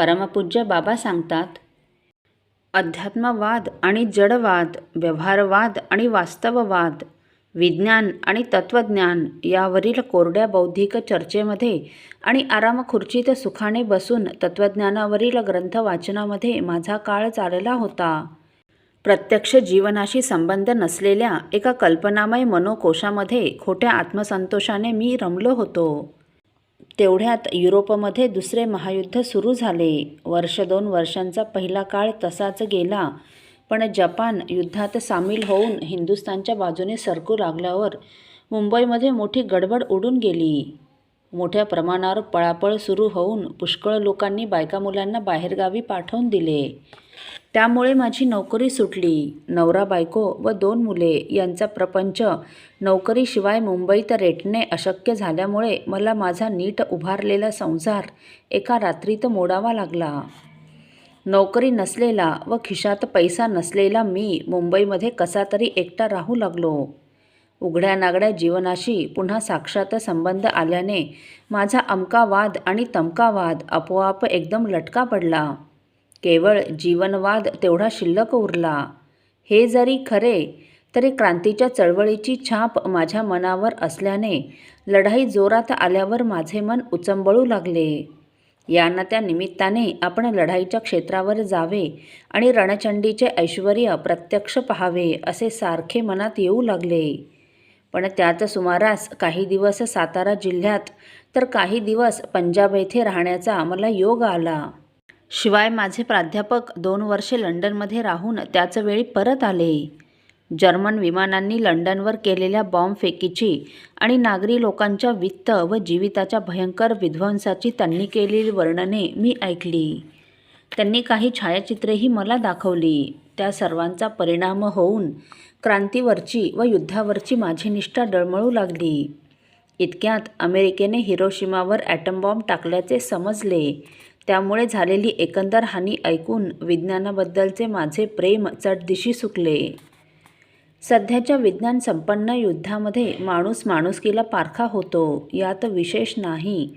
परमपूज्य बाबा सांगतात अध्यात्मवाद आणि जडवाद व्यवहारवाद आणि वास्तववाद विज्ञान आणि तत्त्वज्ञान यावरील कोरड्या बौद्धिक चर्चेमध्ये आणि आरामखुर्चीत सुखाने बसून तत्त्वज्ञानावरील ग्रंथ वाचनामध्ये माझा काळ चालला होता. प्रत्यक्ष जीवनाशी संबंध नसलेल्या एका कल्पनामय मनोकोशामध्ये खोट्या आत्मसंतोषाने मी रमलो होतो. तेवढ्यात युरोपमध्ये दुसरे महायुद्ध सुरू झाले. वर्ष दोन वर्षांचा पहिला काळ तसाच गेला. पण जपान युद्धात सामील होऊन हिंदुस्थानच्या बाजूने सरकू लागल्यावर मुंबईमध्ये मोठी गडबड उडून गेली. मोठ्या प्रमाणावर पळापळ सुरू होऊन पुष्कळ लोकांनी बायका मुलांना बाहेरगावी पाठवून दिले. त्यामुळे माझी नोकरी सुटली. नवरा बायको व दोन मुले यांचा प्रपंच नोकरीशिवाय मुंबईत रेटणे अशक्य झाल्यामुळे मला माझा नीट उभारलेला संसार एका रात्रीत मोडावा लागला. नोकरी नसलेला व खिशात पैसा नसलेला मी मुंबईमध्ये कसा तरी एकटा राहू लागलो. उघड्या नागड्या जीवनाशी पुन्हा साक्षात संबंध आल्याने माझा अमका वाद आणि तमका वाद आपोआप एकदम लटका पडला. केवळ जीवनवाद तेवढा शिल्लक उरला. हे जरी खरे तरी क्रांतीच्या चळवळीची छाप माझ्या मनावर असल्याने लढाई जोरात आल्यावर माझे मन उचंबळू लागले. या ना त्या निमित्ताने आपण लढाईच्या क्षेत्रावर जावे आणि रणचंडीचे ऐश्वर प्रत्यक्ष पहावे असे सारखे मनात येऊ लागले. पण त्याच सुमारास काही दिवस सातारा जिल्ह्यात तर काही दिवस पंजाब येथे राहण्याचा मला योग आला. शिवाय माझे प्राध्यापक दोन वर्षे लंडनमध्ये राहून त्याच वेळी परत आले. जर्मन विमानांनी लंडनवर केलेल्या बॉम्बफेकीची आणि नागरी लोकांच्या वित्त व जीविताच्या भयंकर विध्वंसाची त्यांनी केलेली वर्णने मी ऐकली. त्यांनी काही छायाचित्रेही मला दाखवली. त्या सर्वांचा परिणाम होऊन क्रांतीवरची व युद्धावरची माझी निष्ठा डळमळू लागली. इतक्यात अमेरिकेने हिरोशिमावर ॲटमबॉम्ब टाकल्याचे समजले. त्यामुळे झालेली एकंदर हानी ऐकून विज्ञानाबद्दलचे माझे प्रेम चटदिशी सुकले. सध्याच्या विज्ञान संपन्न युद्धामध्ये माणूस माणुसकीला पारखा होतो यात विशेष नाही.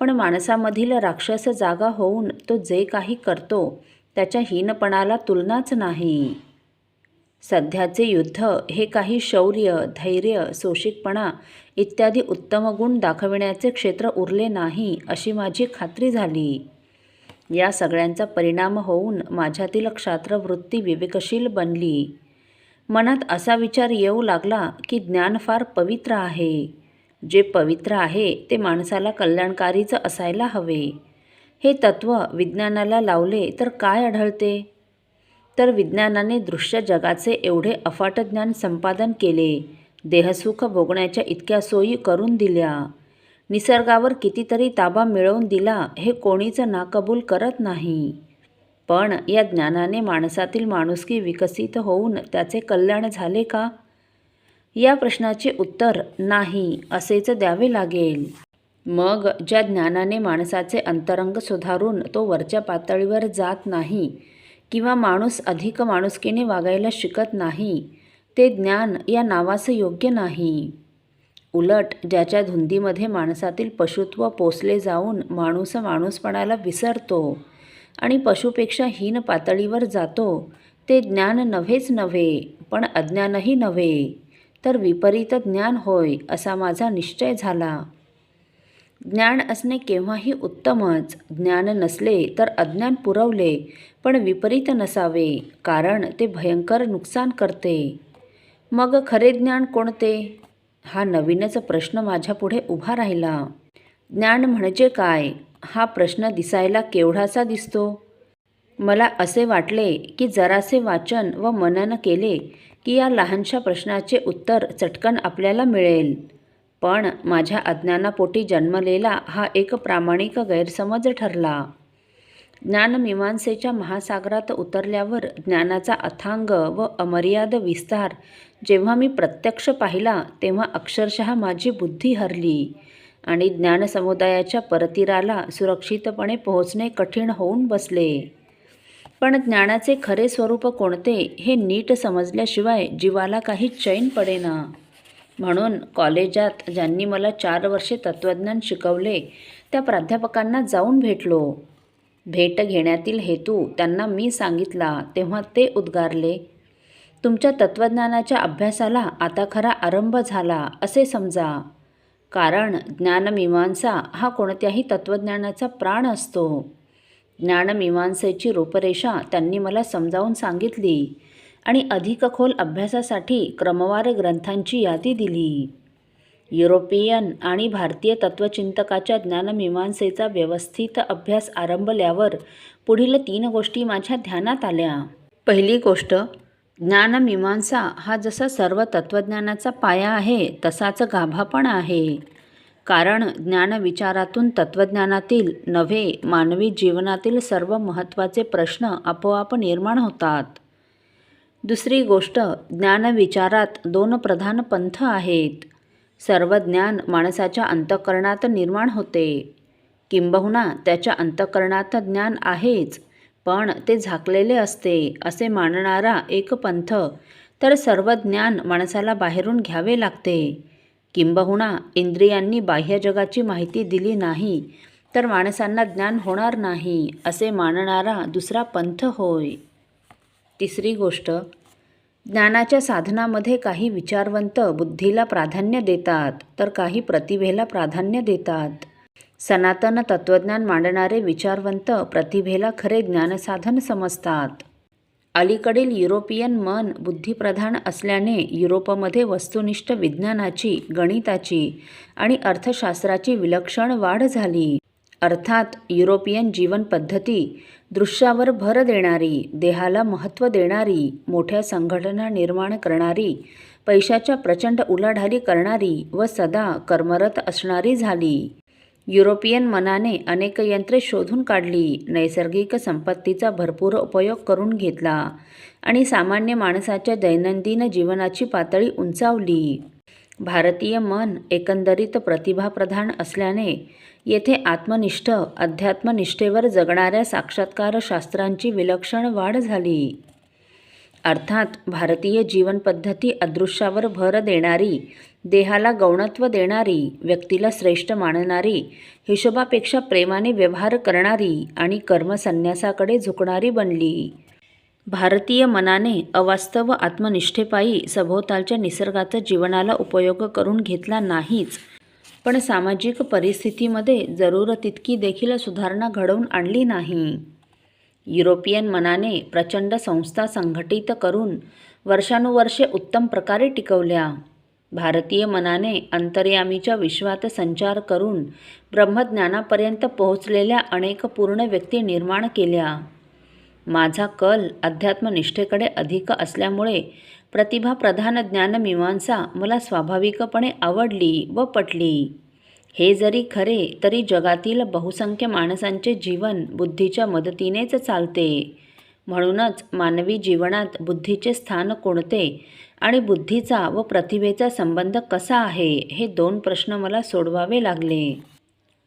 पण माणसामधील राक्षस जागा होऊन तो जे काही करतो त्याच्या हीनपणाला तुलनाच नाही. सध्याचे युद्ध हे काही शौर्य धैर्य सोशिकपणा इत्यादी उत्तम गुण दाखविण्याचे क्षेत्र उरले नाही अशी माझी खात्री झाली. या सगळ्यांचा परिणाम होऊन माझ्यातील क्षात्रवृत्ती विवेकशील बनली. मनात असा विचार येऊ लागला की ज्ञान फार पवित्र आहे. जे पवित्र आहे ते माणसाला कल्याणकारीचं असायला हवे. हे तत्त्व विज्ञानाला लावले तर काय आढळते? तर विज्ञानाने दृश्य जगाचे एवढे अफाट ज्ञान संपादन केले. देहसुख भोगण्याच्या इतक्या सोयी करून दिल्या. निसर्गावर कितीतरी ताबा मिळवून दिला हे कोणीच नाकबूल करत नाही. पण या ज्ञानाने माणसातील माणुसकी विकसित होऊन त्याचे कल्याण झाले का? या प्रश्नाचे उत्तर नाही असेच द्यावे लागेल. मग ज्या ज्ञानाने माणसाचे अंतरंग सुधारून तो वरच्या पातळीवर जात नाही किंवा माणूस अधिक माणुसकीने वागायला शिकत नाही ते ज्ञान या नावास योग्य नाही. उलट ज्याच्या धुंदीमध्ये माणसातील पशुत्व पोसले जाऊन माणूस माणूसपणाला विसरतो आणि पशुपेक्षा हीन पातळीवर जातो ते ज्ञान नव्हेच नव्हे पण अज्ञानही नव्हे तर विपरीत ज्ञान होय असा माझा निश्चय झाला. ज्ञान असणे केव्हाही उत्तमच. ज्ञान नसले तर अज्ञान पुरवले पण विपरीत नसावे कारण ते भयंकर नुकसान करते. मग खरे ज्ञान कोणते? हा नवीनच प्रश्न माझ्यापुढे उभा राहिला. ज्ञान म्हणजे काय? हा प्रश्न दिसायला केवढासा दिसतो? मला असे वाटले की जरासे वाचन व मनन केले की या लहानशा प्रश्नाचे उत्तर चटकन आपल्याला मिळेल. पण माझ्या अज्ञानापोटी जन्मलेला हा एक प्रामाणिक गैरसमज ठरला. ज्ञानमीमांसेच्या महासागरात उतरल्यावर ज्ञानाचा अथांग व अमर्याद विस्तार जेव्हा मी प्रत्यक्ष पाहिला तेव्हा अक्षरशः माझी बुद्धी हरली आणि ज्ञानसमुदायाच्या परतीराला सुरक्षितपणे पोहोचणे कठीण होऊन बसले. पण ज्ञानाचे खरे स्वरूप कोणते हे नीट समजल्याशिवाय जीवाला काही चैन पडेना. म्हणून कॉलेजात ज्यांनी मला चार वर्षे तत्त्वज्ञान शिकवले त्या प्राध्यापकांना जाऊन भेटलो. भेट घेण्यातील हेतू त्यांना मी सांगितला तेव्हा ते उद्गारले तुमच्या तत्त्वज्ञानाच्या अभ्यासाला आता खरा आरंभ झाला असे समजा. कारण ज्ञानमीमांसा हा कोणत्याही तत्त्वज्ञानाचा प्राण असतो. ज्ञानमीमांसेची रूपरेषा त्यांनी मला समजावून सांगितली. आणि अधिक खोल अभ्यासासाठी क्रमवार ग्रंथांची यादी दिली. युरोपियन आणि भारतीय तत्त्वचिंतकाच्या ज्ञानमीमांसेचा व्यवस्थित अभ्यास आरंभल्यावर पुढील तीन गोष्टी माझ्या ध्यानात आल्या. पहिली गोष्ट ज्ञानमीमांसा हा जसा सर्व तत्त्वज्ञानाचा पाया आहे तसाच गाभा पण आहे. कारण ज्ञानविचारातून तत्त्वज्ञानातील नव्हे मानवी जीवनातील सर्व महत्त्वाचे प्रश्न आपोआप निर्माण होतात. दुसरी गोष्ट ज्ञानविचारात दोन प्रधान पंथ आहेत. सर्व ज्ञान माणसाच्या अंतःकरणात निर्माण होते. किंबहुना त्याच्या अंतःकरणात ज्ञान आहेच पण ते झाकलेले असते असे मानणारा एक पंथ. तर सर्व ज्ञान माणसाला बाहेरून घ्यावे लागते. किंबहुना इंद्रियांनी बाह्य जगाची माहिती दिली नाही तर माणसांना ज्ञान होणार नाही असे मानणारा दुसरा पंथ होय. तिसरी गोष्ट ज्ञानाच्या साधनामध्ये काही विचारवंत बुद्धीला प्राधान्य देतात तर काही प्रतिभेला प्राधान्य देतात. सनातन तत्त्वज्ञान मांडणारे विचारवंत प्रतिभेला खरे ज्ञानसाधन समजतात. अलीकडील युरोपियन मन बुद्धिप्रधान असल्याने युरोपमध्ये वस्तुनिष्ठ विज्ञानाची गणिताची आणि अर्थशास्त्राची विलक्षण वाढ झाली. अर्थात युरोपियन जीवनपद्धती दृश्यावर भर देणारी देहाला महत्त्व देणारी मोठ्या संघटना निर्माण करणारी पैशाच्या प्रचंड उलाढाली करणारी व सदा कर्मरत असणारी झाली. युरोपियन मनाने अनेक यंत्रे शोधून काढली नैसर्गिक संपत्तीचा भरपूर उपयोग करून घेतला आणि सामान्य माणसाच्या दैनंदिन जीवनाची पातळी उंचावली. भारतीय मन एकंदरीत प्रतिभाप्रधान असल्याने येथे आत्मनिष्ठ अध्यात्मनिष्ठेवर जगणाऱ्या साक्षात्कार शास्त्रांची विलक्षण वाढ झाली. अर्थात भारतीय जीवनपद्धती अदृश्यावर भर देणारी देहाला गौणत्व देणारी व्यक्तीला श्रेष्ठ मानणारी हिशोबापेक्षा प्रेमाने व्यवहार करणारी आणि कर्मसन्यासाकडे झुकणारी बनली. भारतीय मनाने अवास्तव आत्मनिष्ठेपायी सभोवतालच्या निसर्गाचा जीवनाला उपयोग करून घेतला नाहीच. पण सामाजिक परिस्थितीमध्ये जरूर तितकी देखील सुधारणा घडवून आणली नाही. युरोपियन मनाने प्रचंड संस्था संघटित करून वर्षानुवर्षे उत्तम प्रकारे टिकवल्या. भारतीय मनाने अंतर्यामीच्या विश्वात संचार करून ब्रह्मज्ञानापर्यंत पोहोचलेल्या अनेक पूर्ण व्यक्ती निर्माण केल्या. माझा कल अध्यात्मनिष्ठेकडे अधिक असल्यामुळे प्रतिभाप्रधान ज्ञानमीमांसा मला स्वाभाविकपणे आवडली व पटली. हे जरी खरे तरी जगातील बहुसंख्य माणसांचे जीवन बुद्धीच्या मदतीनेच चालते. म्हणूनच मानवी जीवनात बुद्धीचे स्थान कोणते आणि बुद्धीचा व प्रतिभेचा संबंध कसा आहे हे दोन प्रश्न मला सोडवावे लागले.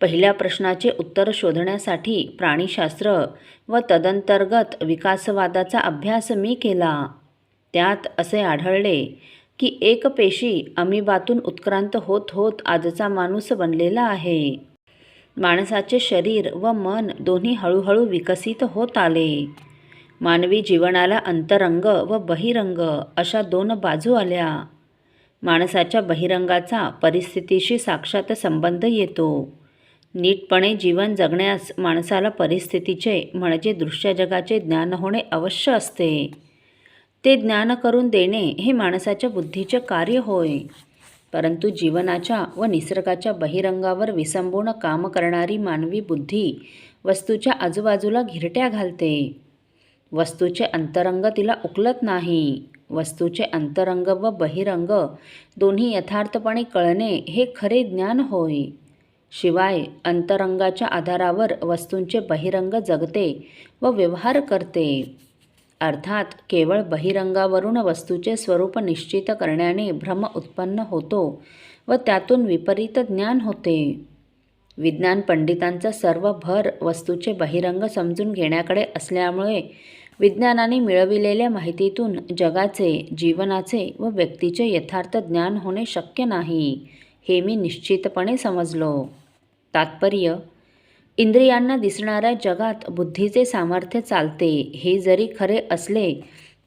पहिल्या प्रश्नाचे उत्तर शोधण्यासाठी प्राणीशास्त्र व तदंतर्गत विकासवादाचा अभ्यास मी केला. त्यात असे आढळले की एक पेशी अमिबातून उत्क्रांत होत होत आजचा माणूस बनलेला आहे. माणसाचे शरीर व मन दोन्ही हळूहळू विकसित होत आले. मानवी जीवनाला अंतरंग व बहिरंग अशा दोन बाजू आल्या. माणसाच्या बहिरंगाचा परिस्थितीशी साक्षात संबंध येतो. नीटपणे जीवन जगण्यास माणसाला परिस्थितीचे म्हणजे दृश्य जगाचे ज्ञान होणे अवश्य असते. ते ज्ञान करून देणे हे माणसाच्या बुद्धीचे कार्य होय. परंतु जीवनाच्या व निसर्गाच्या बहिरंगावर विसंबून काम करणारी मानवी बुद्धी वस्तूच्या आजूबाजूला घिरट्या घालते. वस्तूचे अंतरंग तिला उकलत नाही. वस्तूचे अंतरंग व बहिरंग दोन्ही यथार्थपणे कळणे हे खरे ज्ञान होय. शिवाय अंतरंगाच्या आधारावर वस्तूंचे बहिरंग जगते व व्यवहार करते. अर्थात केवळ बहिरंगावरून वस्तूचे स्वरूप निश्चित करण्याने भ्रम उत्पन्न होतो व त्यातून विपरीत ज्ञान होते. विज्ञान पंडितांचा सर्व भर वस्तूचे बहिरंग समजून घेण्याकडे असल्यामुळे विज्ञानाने मिळविलेल्या माहितीतून जगाचे जीवनाचे व व्यक्तीचे यथार्थ ज्ञान होणे शक्य नाही. हे मी निश्चितपणे समजलो. तात्पर्य इंद्रियांना दिसणाऱ्या जगात बुद्धीचे सामर्थ्य चालते हे जरी खरे असले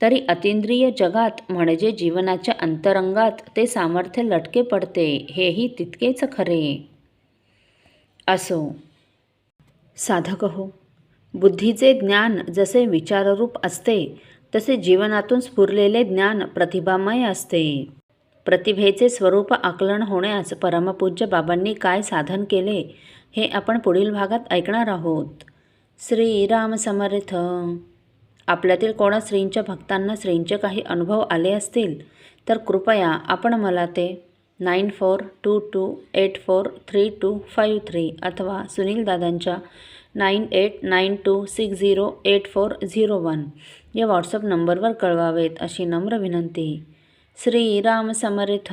तरी अतिंद्रिय जगात म्हणजे जीवनाच्या अंतरंगात ते सामर्थ्य लटके पडते हेही तितकेच खरे. असो. साधक हो बुद्धीचे ज्ञान जसे विचाररूप असते तसे जीवनातून स्फुरलेले ज्ञान प्रतिभामय असते. प्रतिभेचे स्वरूप आकलन होण्यास परमपूज्य बाबांनी काय साधन केले हे आपण पुढील भागात ऐकणार आहोत. श्रीराम समर्थ. आपल्यातील कोणा श्रींच्या भक्तांना श्रींचे काही अनुभव आले असतील तर कृपया आपण मला ते nine four two two eight four three two five three अथवा सुनील दादांच्या nine eight nine two six zero eight four zero one या व्हॉट्सअप नंबरवर कळवावेत अशी नम्र विनंती. श्रीराम समर्थ